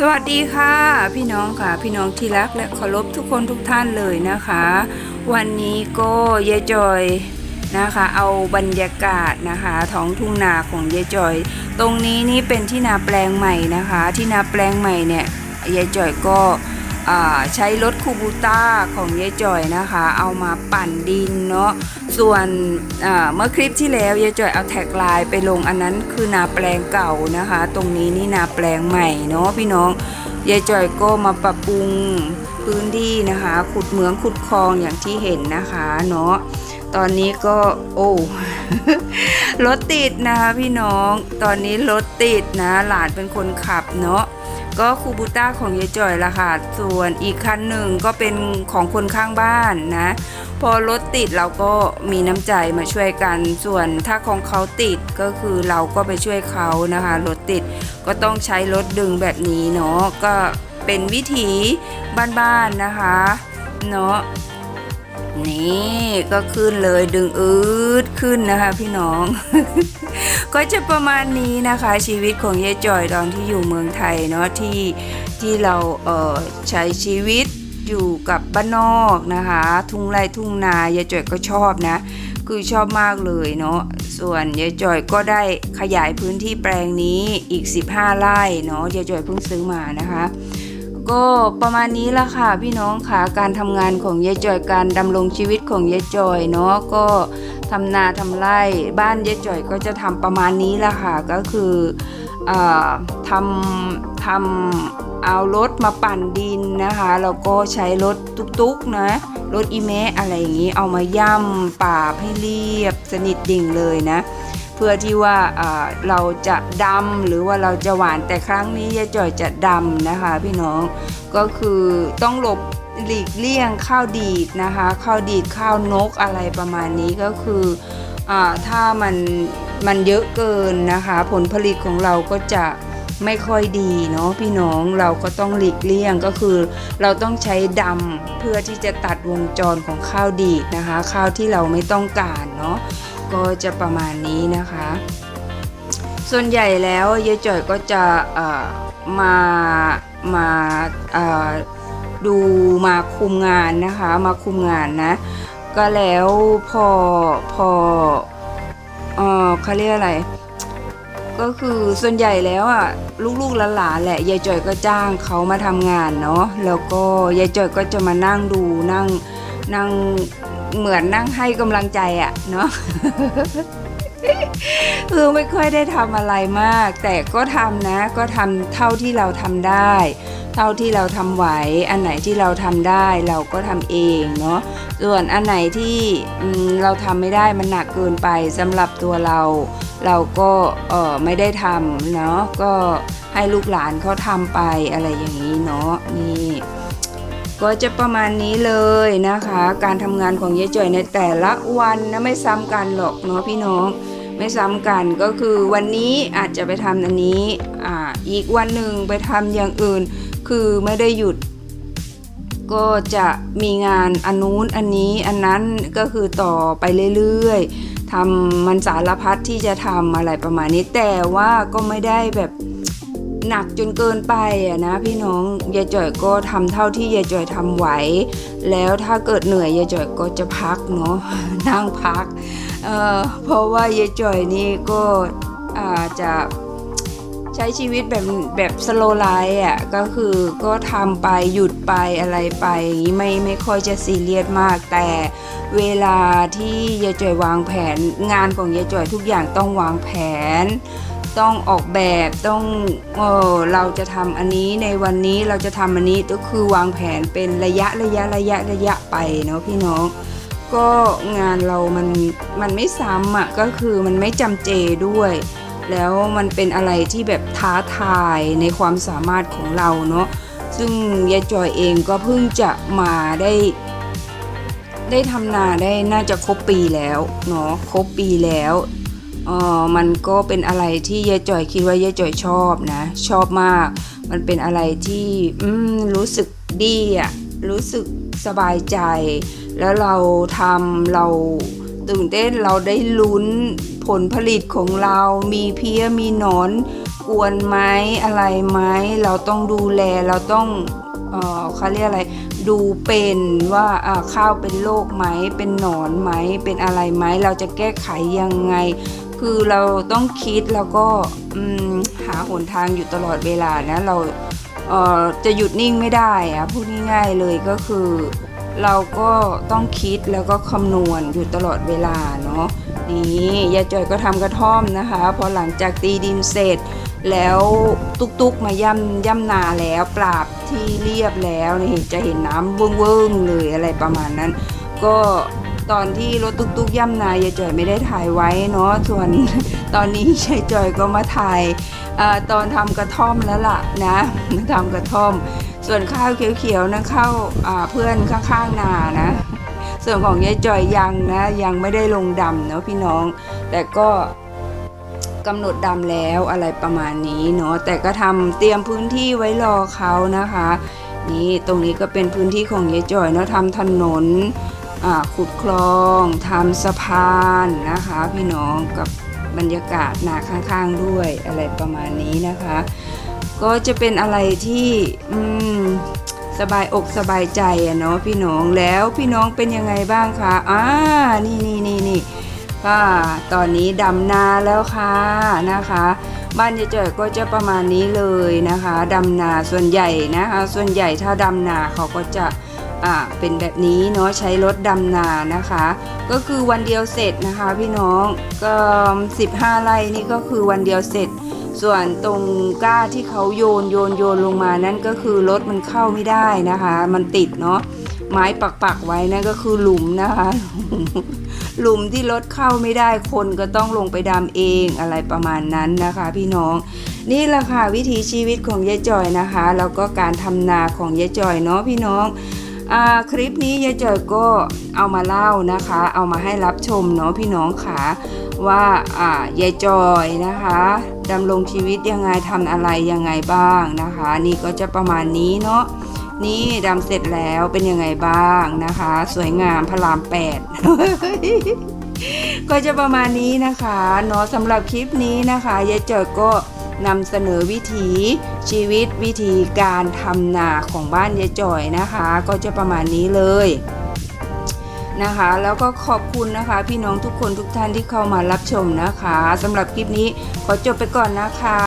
สวัสดีค่ะพี่น้องค่ะ พี่น้องที่รักและเคารพทุกคนทุกท่านเลยนะคะ วันนี้ก็ยายจอยนะคะ เอาบรรยากาศนะคะ ท้องทุ่งนาของยายจอย ตรงนี้นี่เป็นที่นาแปลงใหม่นะคะ ที่นาแปลงใหม่เนี่ยยายจอยก็ ใช้รถคูบูต้าของยายจอยนะคะ เอามาปั่นดินเนาะส่วนเมื่อคลิปที่แล้วยายจอยเอาแท็กไลน์ไปลงอันนั้นคือนาแปลงเก่านะคะ ตรงนี้นี่นาแปลงใหม่เนาะพี่น้องยายจอยก็มาปรับปรุงพื้นที่นะคะ ขุดเหมืองขุดคลองอย่างที่เห็นนะคะเนาะตอนนี้ก็โอ้รถติดนะคะพี่น้อง ตอนนี้รถติดนะ หลานเป็นคนขับเนาะ ก็คูบูต้าของยายจ่อยละค่ะ ส่วนอีกคันหนึ่งก็เป็นของคนข้างบ้านนะ พอรถติดเราก็มีน้ำใจมาช่วยกัน ส่วนถ้าของเขาติดก็คือเราก็ไปช่วยเขานะคะ รถติดก็ต้องใช้รถดึงแบบนี้เนาะ ก็เป็นวิถีบ้านๆนะคะ เนาะ นี่ก็ขึ้นเลยดึงอืดขึ้นนะคะ พี่น้อง ก็จะประมาณนี้นะคะ ชีวิตของยายจอยตอนที่อยู่เมืองไทยเนาะที่ที่เราเอ่อใช้ชีวิตอยู่กับบ้านนอกนะคะ ทุ่งไร่ทุ่งนายายจอยก็ชอบนะ คือชอบมากเลยเนาะส่วนยายจอยก็ได้ขยายพื้นที่แปลงนี้อีก 15 ไร่เนาะยายจอยเพิ่งซื้อมานะคะ ก็ประมาณนี้ละค่ะพี่น้องค่ะการทำงานของยายจอยการดำรงชีวิตของยายจอยเนาะก็ทำนาทำไร่บ้านยายจอยก็จะทำประมาณนี้ละค่ะก็คืออทำทำเอารถมาปั่นดินนะคะแล้วก็ใช้รถตุกๆนะรถอีเมะอะไรอย่างนี้เอามาย่ำปราให้เรียบสนิทดิ่งเลยนะ เพื่อที่ว่าเราจะดำหรือว่าเราจะหวานแต่ครั้งนี้ยายจ่อยจะดำนะคะ พี่น้องก็คือต้องหลบหลีกเลี่ยงข้าวดีดนะคะข้าวดีดข้าวนกอะไรประมาณนี้ก็คืออถ้ามันมันเยอะเกินนะคะ ผลผลิตของเราก็จะไม่ค่อยดีเนาะพี่น้องเราก็ต้องหลีกเลี่ยงก็คือ เราต้องใช้ดำเพื่อที่จะตัดวงจรของข้าวดีดนะคะ ข้าวที่เราไม่ต้องการเนาะ ก็จะประมาณนี้นะคะ ส่วนใหญ่แล้วยายจ่อยก็จะเอ่อมามาดูมาคุมงานนะคะ มาคุมงานนะ ก็แล้วพอพอเออเขาเรียกอะไร ก็คือส่วนใหญ่แล้วอะลูกๆหลานๆแหละยายจ่อยก็จ้างเขามาทำงานเนาะแล้วก็ยายจ่อยก็จะมานั่งดูนั่งนั่ง เหมือนนั่งให้กำลังใจอะเนาะคือไม่ค่อยได้ทำอะไรมาก แต่ก็ทำนะ ก็ทำเท่าที่เราทำได้ เท่าที่เราทำไหว อันไหนที่เราทำได้เราก็ทำเองเนาะ ส่วนอันไหนที่เราทำไม่ได้มันหนักเกินไปสำหรับตัวเรา เราก็เออไม่ได้ทำเนาะ ก็ให้ลูกหลานเขาทำไปอะไรอย่างนี้เนาะ นี่ ก็จะประมาณนี้เลยนะคะ การทำงานของยายจ่อยในแต่ละวันนะไม่ซ้ำกันหรอกเนาะพี่น้องไม่ซ้ำกันก็คือวันนี้อาจจะไปทำอันนี้อ่าอีกวันหนึ่งไปทำอย่างอื่น คือไม่ได้หยุด ก็จะมีงานอันนู้นอันนี้อันนั้นก็คือต่อไปเรื่อยๆทำมันสารพัดที่จะทำอะไรประมาณนี้แต่ว่าก็ไม่ได้แบบ หนักจนเกินไปอะนะพี่น้องยายจ่อยก็ทำเท่าที่ยายจ่อยทำไหว แล้วถ้าเกิดเหนื่อยยายจ่อยก็จะพักเนาะนั่งพักเอ่อเพราะว่ายายจ่อยนี่ก็อาจจะใช้ชีวิตแบบแบบสโลไลฟ์อะก็คือก็ทำไปหยุดไปอะไรไปอย่างนี้ไม่ไม่ค่อยจะซีเรียสมาก แต่เวลาที่ยายจ่อยวางแผน งานของยายจ่อยทุกอย่างต้องวางแผน ต้องออกแบบต้องเออเราจะทำอันนี้ในวันนี้เราจะทำอันนี้ก็คือวางแผนเป็นระยะระยะระยะระยะไปเนาะพี่น้องก็งานเรามันมันไม่ซ้ำอะก็คือมันไม่จำเจด้วย แล้วมันเป็นอะไรที่แบบท้าทายในความสามารถของเราเนาะซึ่งยายจอยเองก็เพิ่งจะมาได้ ได้ทำนาได้น่าจะครบปีแล้วเนาะครบปีแล้ว ออมันก็เป็นอะไรที่ยายจ่อยคิดว่ายายจ่อยชอบนะ ชอบมาก มันเป็นอะไรที่อืมรู้สึกดีอะรู้สึกสบายใจ แล้วเราทำเราตื่นเต้นเราได้ลุ้นผลผลิตของเรามีเพี้ยมีหนอนกวนไหมอะไรไหมเราต้องดูแลเราต้องเออเขาเรียกอะไรดูเป็นว่าอ่าข้าวเป็นโรคไหมเป็นหนอนไหมเป็นอะไรไหมเราจะแก้ไขยังไง คือเราต้องคิดแล้วก็หาหนทางอยู่ตลอดเวลานะเราเจะหยุดนิ่งไม่ได้อะพูดง่ายๆเลยก็คือ เราก็ต้องคิดแล้วก็คำนวณอยู่ตลอดเวลาเนาะนี่ยายจอยก็ทำกระท่อมนะคะ พอหลังจากตีดินเสร็จ แล้วตุกๆมาย่ำย่ำนาแล้วปราบที่เรียบแล้วนี่จะเห็นน้ำเวิ้งๆเลยอะไรประมาณนั้น ก็ ตอนที่รถตุกๆย่ำนายายจอยไม่ได้ถ่ายไว้เนาะส่วนตอนนี้ยายจอยก็มาถ่ายอตอนทำกระท่อมแล้วล่ะนะทำกระท่อม ส่วนข้าวเขียวๆนะข้าวเพื่อนข้างๆนานะ ส่วนของยายจอยยังนะยังไม่ได้ลงดำเนาะพี่น้อง แต่ก็กำหนดดำแล้วอะไรประมาณนี้เนาะแต่ก็ทำเตรียมพื้นที่ไว้รอเขานะคะ นี่ตรงนี้ก็เป็นพื้นที่ของยายจอยเนาะทำถนน ขุดคลองทำสะพานนะคะพี่น้องกับบรรยากาศนาข้างๆด้วยอะไรประมาณนี้นะคะ ก็จะเป็นอะไรที่สบายอกสบายใจอะเนาะพี่น้องแล้วพี่น้องเป็นยังไงบ้างคะอ่านี่นี่นี่นี่ก็ตอนนี้ดำนาแล้วค่ะนะคะ บ้านยายจ่อยก็จะประมาณนี้เลยนะคะดำนาส่วนใหญ่นะคะ ส่วนใหญ่ถ้าดำนาเขาก็จะ อ่าเป็นแบบนี้เนาะใช้รถดำนานะคะ ก็คือวันเดียวเสร็จนะคะพี่น้องก็15 ไร่นี่ก็คือวันเดียวเสร็จ ส่วนตรงก้าที่เขาโยนโยนโยนลงมานั่นก็คือรถมันเข้าไม่ได้นะคะ มันติดเนาะไม้ปักปักๆไว้นั่นก็คือหลุมนะคะ หลุมที่รถเข้าไม่ได้คนก็ต้องลงไปดำเองอะไรประมาณนั้นนะคะ พี่น้องนี่แหละค่ะวิถีชีวิตของยายจอยนะคะแล้วก็การทำนาของยายจอยเนาะพี่น้อง คลิปนี้ยายจอยก็เอามาเล่านะคะ เอามาให้รับชมเนาะพี่น้องค่ะว่าอ่ายายจอยนะคะดำรงชีวิตยังไงทำอะไรยังไงบ้างนะคะ นี่ก็จะประมาณนี้เนาะนี่ดำเสร็จแล้วเป็นยังไงบ้างนะคะ สวยงามพระรามแปดก็จะประมาณนี้นะคะเนาะสำหรับคลิปนี้นะคะยายเจอก็ นำเสนอวิถีชีวิตวิธีการทำนาของบ้านยายจ่อยนะคะ ก็จะประมาณนี้เลยนะคะ แล้วก็ขอบคุณนะคะ พี่น้องทุกคนทุกท่านที่เข้ามารับชมนะคะสำหรับคลิปนี้ขอจบไปก่อนนะคะ